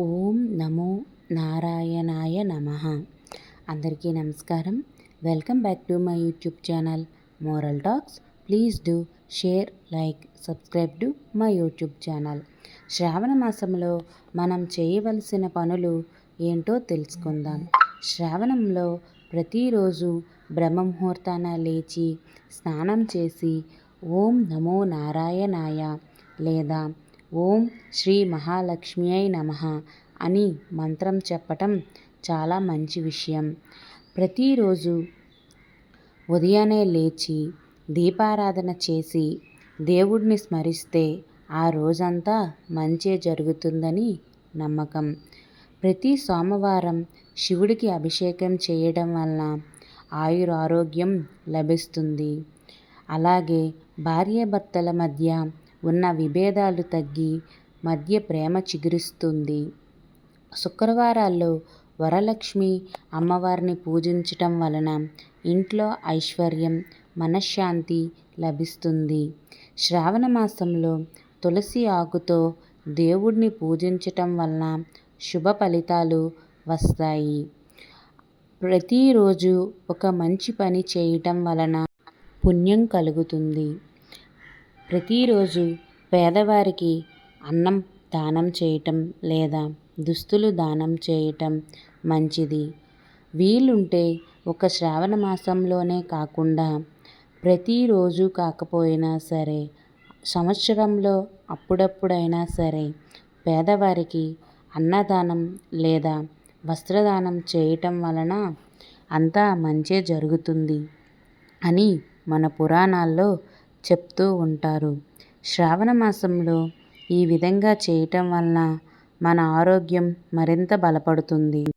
ఓం నమో నారాయణాయ నమ. అందరికీ నమస్కారం. Welcome back to my YouTube channel. Moral talks. Please do share like subscribe to my YouTube channel. Shravana మాసంలో మనం చేయవలసిన పనులు ఏంటో తెలుసుకుందాం. శ్రావణంలో ప్రతిరోజు బ్రహ్మముహూర్తాన లేచి స్నానం చేసి ఓం నమో నారాయణాయ లేదా ఓం శ్రీ మహాలక్ష్మియై నమ అని మంత్రం చెప్పటం చాలా మంచి విషయం. ప్రతిరోజు ఉదయాన్నే లేచి దీపారాధన చేసి దేవుడిని స్మరిస్తే ఆ రోజంతా మంచే జరుగుతుందని నమ్మకం. ప్రతి సోమవారం శివుడికి అభిషేకం చేయడం వలన ఆయురారోగ్యం లభిస్తుంది. అలాగే భార్యాభర్తల మధ్య ఉన్న విభేదాలు తగ్గి మధ్య ప్రేమ చిగురిస్తుంది. శుక్రవారాల్లో వరలక్ష్మి అమ్మవారిని పూజించటం వలన ఇంట్లో ఐశ్వర్యం మనశ్శాంతి లభిస్తుంది. శ్రావణ మాసంలో తులసి ఆకుతో దేవుడిని పూజించటం వలన శుభ ఫలితాలు వస్తాయి. ప్రతిరోజు ఒక మంచి పని చేయటం వలన పుణ్యం కలుగుతుంది. ప్రతిరోజు పేదవారికి అన్నం దానం చేయటం లేదా దుస్తులు దానం చేయటం మంచిది. వీలుంటే ఒక శ్రావణ మాసంలోనే కాకుండా ప్రతిరోజు కాకపోయినా సరే సంవత్సరంలో అప్పుడప్పుడైనా సరే పేదవారికి అన్నదానం లేదా వస్త్రదానం చేయటం వలన అంతా మంచే జరుగుతుంది అని మన పురాణాల్లో చెప్తూ ఉంటారు. శ్రావణ మాసంలో ఈ విధంగా చేయటం వలన మన ఆరోగ్యం మరింత బలపడుతుంది.